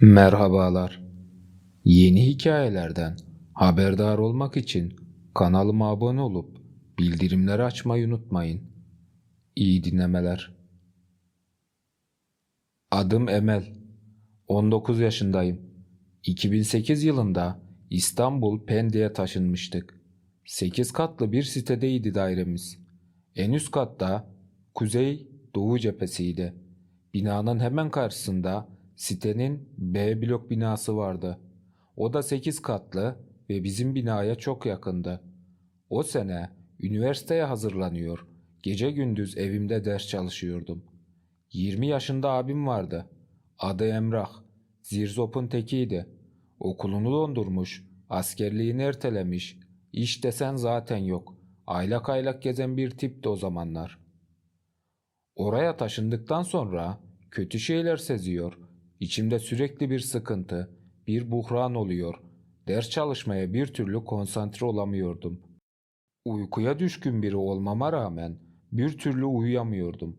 Merhabalar. Yeni hikayelerden haberdar olmak için kanalıma abone olup bildirimleri açmayı unutmayın. İyi dinlemeler. Adım Emel. 19 yaşındayım. 2008 yılında İstanbul Pendik'e taşınmıştık. 8 katlı bir sitedeydi dairemiz. En üst katta kuzey doğu cephesiydi. Binanın hemen karşısında sitenin B blok binası vardı. O da 8 katlı ve bizim binaya çok yakındı. O sene üniversiteye hazırlanıyor. Gece gündüz evimde ders çalışıyordum. 20 yaşında abim vardı. Adı Emrah. Zirzop'un tekiydi. Okulunu dondurmuş, askerliğini ertelemiş. İş desen zaten yok. Aylak aylak gezen bir tipti o zamanlar. Oraya taşındıktan sonra kötü şeyler seziyor. İçimde sürekli bir sıkıntı, bir buhran oluyor. Ders çalışmaya bir türlü konsantre olamıyordum. Uykuya düşkün biri olmama rağmen bir türlü uyuyamıyordum.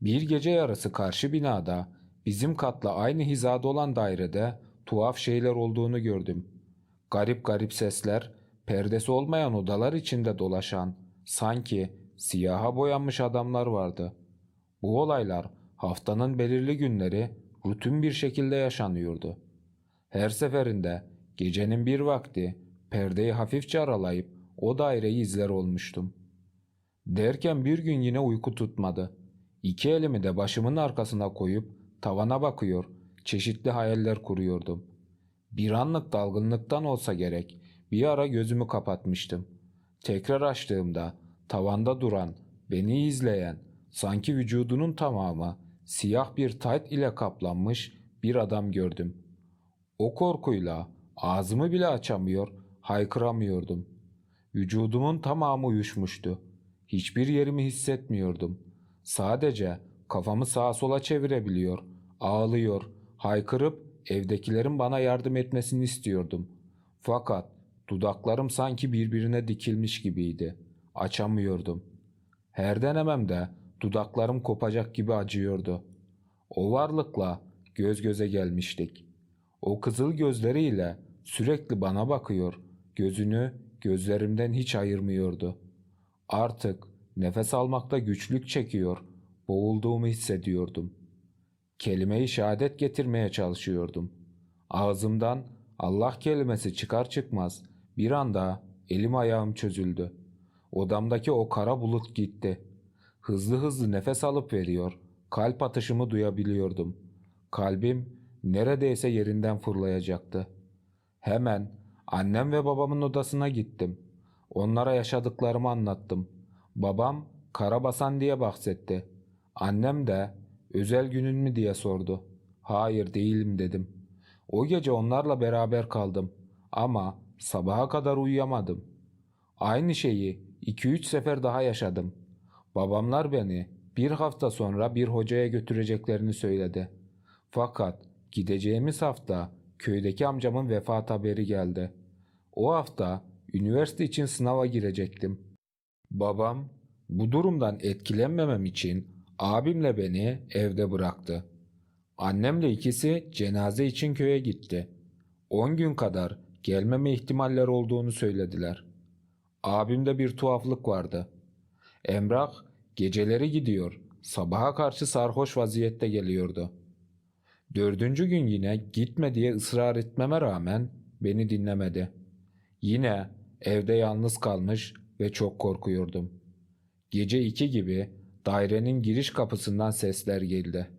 Bir gece yarısı karşı binada bizim katla aynı hizada olan dairede tuhaf şeyler olduğunu gördüm. Garip garip sesler, perdesi olmayan odalar içinde dolaşan, sanki siyaha boyanmış adamlar vardı. Bu olaylar haftanın belirli günleri rutin bir şekilde yaşanıyordu. Her seferinde gecenin bir vakti perdeyi hafifçe aralayıp o daireyi izler olmuştum. Derken bir gün yine uyku tutmadı. İki elimi de başımın arkasına koyup tavana bakıyor, çeşitli hayaller kuruyordum. Bir anlık dalgınlıktan olsa gerek bir ara gözümü kapatmıştım. Tekrar açtığımda tavanda duran, beni izleyen, sanki vücudunun tamamı siyah bir tayt ile kaplanmış bir adam gördüm. O korkuyla ağzımı bile açamıyor, haykıramıyordum. Vücudumun tamamı uyuşmuştu. Hiçbir yerimi hissetmiyordum. Sadece kafamı sağa sola çevirebiliyor, ağlıyor, haykırıp evdekilerin bana yardım etmesini istiyordum. Fakat dudaklarım sanki birbirine dikilmiş gibiydi. Açamıyordum. Her denememde dudaklarım kopacak gibi acıyordu. O varlıkla göz göze gelmiştik. O kızıl gözleriyle sürekli bana bakıyor, gözünü gözlerimden hiç ayırmıyordu. Artık nefes almakta güçlük çekiyor, boğulduğumu hissediyordum. Kelime-i şehadet getirmeye çalışıyordum. Ağzımdan Allah kelimesi çıkar çıkmaz bir anda elim ayağım çözüldü. Odamdaki o kara bulut gitti. Hızlı hızlı nefes alıp veriyor, kalp atışımı duyabiliyordum. Kalbim neredeyse yerinden fırlayacaktı. Hemen annem ve babamın odasına gittim. Onlara yaşadıklarımı anlattım. Babam Karabasan diye bahsetti. Annem de özel günün mü diye sordu. Hayır değilim dedim. O gece onlarla beraber kaldım ama sabaha kadar uyuyamadım. Aynı şeyi iki üç sefer daha yaşadım. Babamlar beni bir hafta sonra bir hocaya götüreceklerini söyledi. Fakat gideceğimiz hafta köydeki amcamın vefat haberi geldi. O hafta üniversite için sınava girecektim. Babam bu durumdan etkilenmemem için abimle beni evde bıraktı. Annemle ikisi cenaze için köye gitti. 10 gün kadar gelmeme ihtimaller olduğunu söylediler. Abimde bir tuhaflık vardı. Emrah geceleri gidiyor, sabaha karşı sarhoş vaziyette geliyordu. Dördüncü gün yine gitme diye ısrar etmeme rağmen beni dinlemedi. Yine evde yalnız kalmış ve çok korkuyordum. Gece iki gibi dairenin giriş kapısından sesler geldi.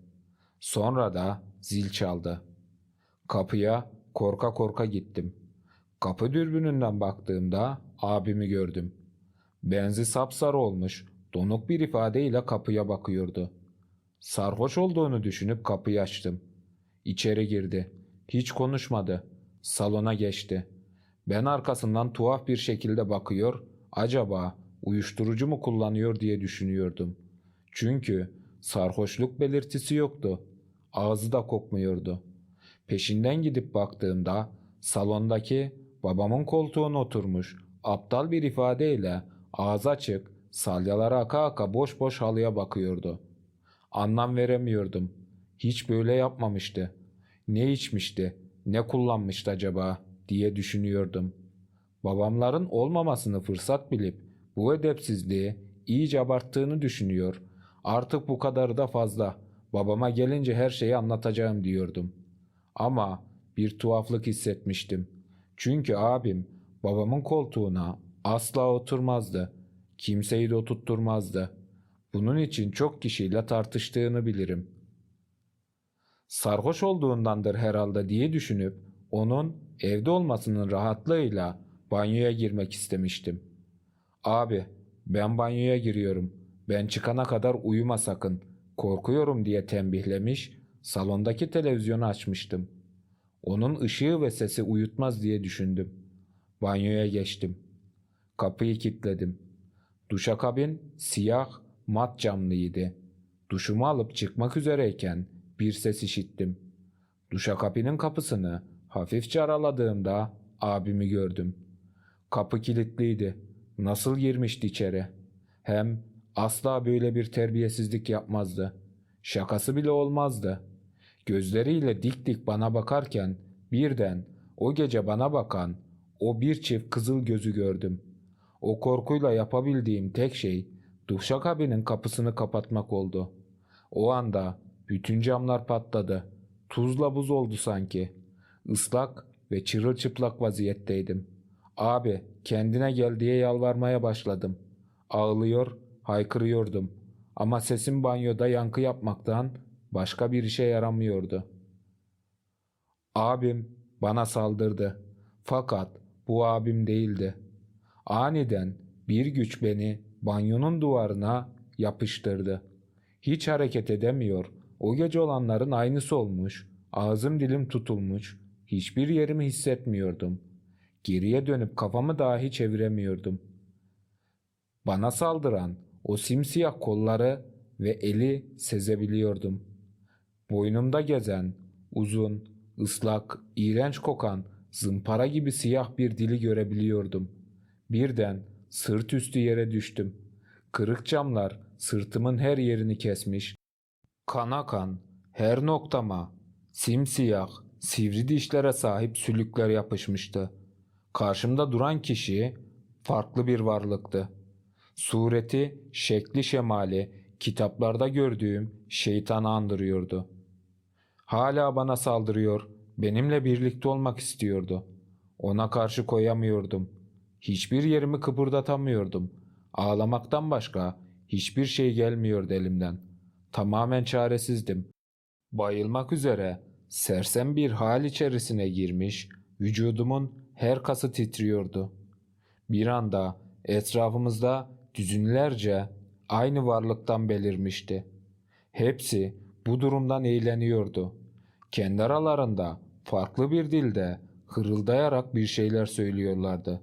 Sonra da zil çaldı. Kapıya korka korka gittim. Kapı dürbününden baktığımda abimi gördüm. Benzi sapsarı olmuş, donuk bir ifadeyle kapıya bakıyordu. Sarhoş olduğunu düşünüp kapıyı açtım. İçeri girdi. Hiç konuşmadı. Salona geçti. Ben arkasından tuhaf bir şekilde bakıyor, acaba uyuşturucu mu kullanıyor diye düşünüyordum. Çünkü sarhoşluk belirtisi yoktu. Ağzı da kokmuyordu. Peşinden gidip baktığımda salondaki babamın koltuğuna oturmuş aptal bir ifadeyle ağzı açık salyalara aka aka boş boş halıya bakıyordu. Anlam veremiyordum. Hiç böyle yapmamıştı. Ne içmişti, ne kullanmıştı acaba diye düşünüyordum. Babamların olmamasını fırsat bilip bu edepsizliği iyice abarttığını düşünüyor. Artık bu kadarı da fazla. Babama gelince her şeyi anlatacağım diyordum. Ama bir tuhaflık hissetmiştim. Çünkü abim babamın koltuğuna asla oturmazdı. Kimseyi de oturtturmazdı. Bunun için çok kişiyle tartıştığını bilirim. Sarhoş olduğundandır herhalde diye düşünüp onun evde olmasının rahatlığıyla banyoya girmek istemiştim. Abi ben banyoya giriyorum. Ben çıkana kadar uyuma sakın. Korkuyorum diye tembihlemiş, salondaki televizyonu açmıştım. Onun ışığı ve sesi uyutmaz diye düşündüm. Banyoya geçtim. Kapıyı kilitledim. Duşakabin siyah mat camlıydı. Duşumu alıp çıkmak üzereyken bir ses işittim. Duşakabinin kapısını hafifçe araladığımda abimi gördüm. Kapı kilitliydi. Nasıl girmişti içeri? Hem asla böyle bir terbiyesizlik yapmazdı. Şakası bile olmazdı. Gözleriyle dik dik bana bakarken birden o gece bana bakan o bir çift kızıl gözü gördüm. O korkuyla yapabildiğim tek şey duşakabinin kapısını kapatmak oldu. O anda bütün camlar patladı. Tuzla buz oldu sanki. Islak ve çırılçıplak vaziyetteydim. Abi kendine gel diye yalvarmaya başladım. Ağlıyor, haykırıyordum. Ama sesim banyoda yankı yapmaktan başka bir işe yaramıyordu. Abim bana saldırdı. Fakat bu abim değildi. Aniden bir güç beni banyonun duvarına yapıştırdı. Hiç hareket edemiyor. O gece olanların aynısı olmuş. Ağzım dilim tutulmuş. Hiçbir yerimi hissetmiyordum. Geriye dönüp kafamı dahi çeviremiyordum. Bana saldıran o simsiyah kolları ve eli sezebiliyordum. Boynumda gezen, uzun, ıslak, iğrenç kokan, zımpara gibi siyah bir dili görebiliyordum. Birden sırt üstü yere düştüm. Kırık camlar sırtımın her yerini kesmiş. Kana kan, her noktama, simsiyah, sivri dişlere sahip sülükler yapışmıştı. Karşımda duran kişi farklı bir varlıktı. Sureti, şekli şemali, kitaplarda gördüğüm şeytanı andırıyordu. Hala bana saldırıyor, benimle birlikte olmak istiyordu. Ona karşı koyamıyordum. Hiçbir yerimi kıpırdatamıyordum. Ağlamaktan başka hiçbir şey gelmiyordu elimden. Tamamen çaresizdim. Bayılmak üzere sersem bir hal içerisine girmiş, vücudumun her kası titriyordu. Bir anda etrafımızda düzinlerce aynı varlıktan belirmişti. Hepsi bu durumdan eğleniyordu. Kendi aralarında farklı bir dilde hırıldayarak bir şeyler söylüyorlardı.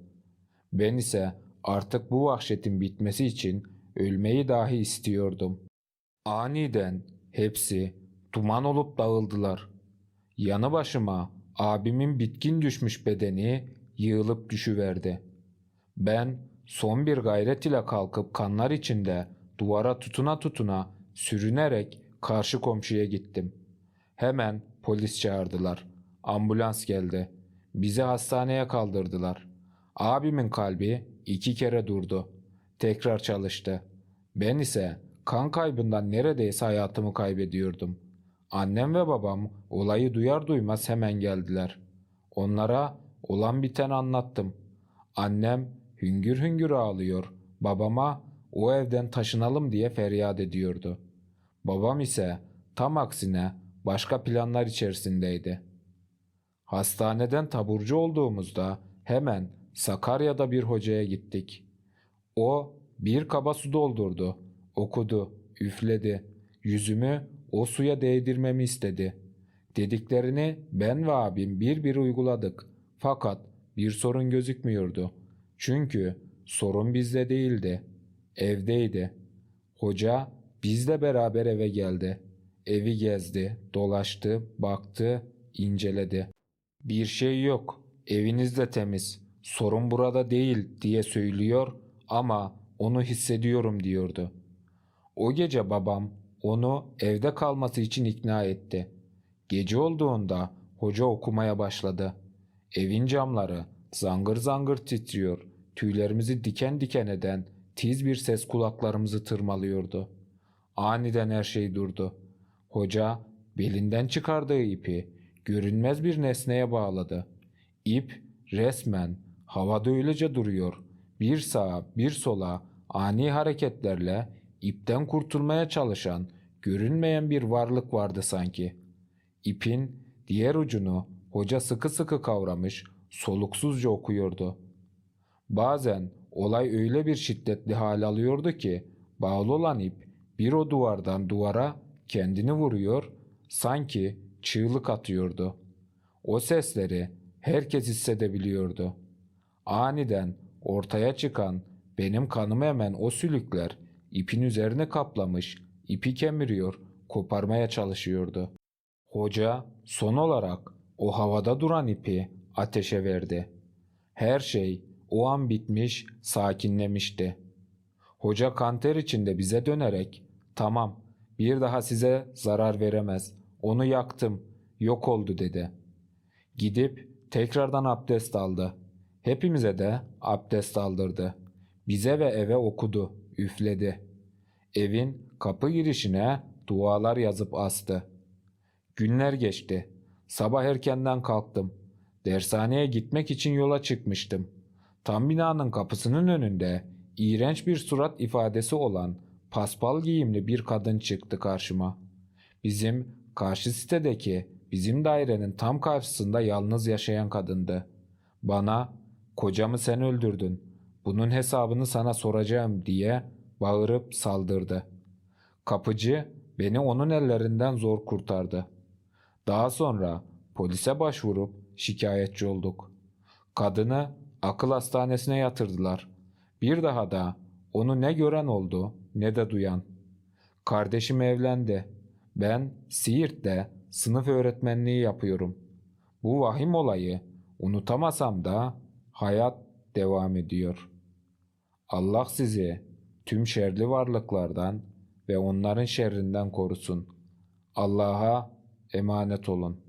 Ben ise artık bu vahşetin bitmesi için ölmeyi dahi istiyordum. Aniden hepsi duman olup dağıldılar. Yanı başıma abimin bitkin düşmüş bedeni yığılıp düşüverdi. Ben son bir gayret ile kalkıp kanlar içinde duvara tutuna tutuna sürünerek karşı komşuya gittim. Hemen polis çağırdılar. Ambulans geldi. Bizi hastaneye kaldırdılar. Abimin kalbi iki kere durdu. Tekrar çalıştı. Ben ise kan kaybından neredeyse hayatımı kaybediyordum. Annem ve babam olayı duyar duymaz hemen geldiler. Onlara olan biten anlattım. Annem hüngür hüngür ağlıyor. Babama o evden taşınalım diye feryat ediyordu. Babam ise tam aksine başka planlar içerisindeydi. Hastaneden taburcu olduğumuzda hemen Sakarya'da bir hocaya gittik. O bir kaba su doldurdu, okudu, üfledi. Yüzümü o suya değdirmemi istedi. Dediklerini ben ve abim bir bir uyguladık. Fakat bir sorun gözükmüyordu. Çünkü sorun bizde değildi. Evdeydi. Hoca bizle beraber eve geldi. Evi gezdi, dolaştı, baktı, inceledi. Bir şey yok. Eviniz de temiz. Sorun burada değil diye söylüyor ama onu hissediyorum diyordu. O gece babam onu evde kalması için ikna etti. Gece olduğunda hoca okumaya başladı. Evin camları zangır zangır titriyor. Tüylerimizi diken diken eden tiz bir ses kulaklarımızı tırmalıyordu. Aniden her şey durdu. Hoca belinden çıkardığı ipi görünmez bir nesneye bağladı. İp resmen havada öylece duruyor. Bir sağa bir sola ani hareketlerle ipten kurtulmaya çalışan görünmeyen bir varlık vardı sanki. İpin diğer ucunu hoca sıkı sıkı kavramış, soluksuzca okuyordu. Bazen olay öyle bir şiddetli hal alıyordu ki bağlı olan ip bir o duvardan duvara kendini vuruyor, sanki çığlık atıyordu. O sesleri herkes hissedebiliyordu. Aniden ortaya çıkan benim kanımı emen o sülükler ipin üzerine kaplamış, ipi kemiriyor, koparmaya çalışıyordu. Hoca son olarak o havada duran ipi ateşe verdi. Her şey o an bitmiş, sakinlemişti. Hoca kanter içinde bize dönerek "Tamam, bir daha size zarar veremez. Onu yaktım, yok oldu." dedi. Gidip tekrardan abdest aldı. Hepimize de abdest aldırdı. Bize ve eve okudu, üfledi. Evin kapı girişine dualar yazıp astı. Günler geçti. Sabah erkenden kalktım. Dershaneye gitmek için yola çıkmıştım. Tam binanın kapısının önünde iğrenç bir surat ifadesi olan paspal giyimli bir kadın çıktı karşıma. Bizim karşı sitedeki bizim dairenin tam karşısında yalnız yaşayan kadındı. Bana kocamı sen öldürdün. Bunun hesabını sana soracağım diye bağırıp saldırdı. Kapıcı beni onun ellerinden zor kurtardı. Daha sonra polise başvurup şikayetçi olduk. Kadını akıl hastanesine yatırdılar. Bir daha da onu ne gören oldu ne de duyan. Kardeşim evlendi. Ben Siirt'te sınıf öğretmenliği yapıyorum. Bu vahim olayı unutamasam da hayat devam ediyor. Allah sizi tüm şerli varlıklardan ve onların şerrinden korusun. Allah'a emanet olun.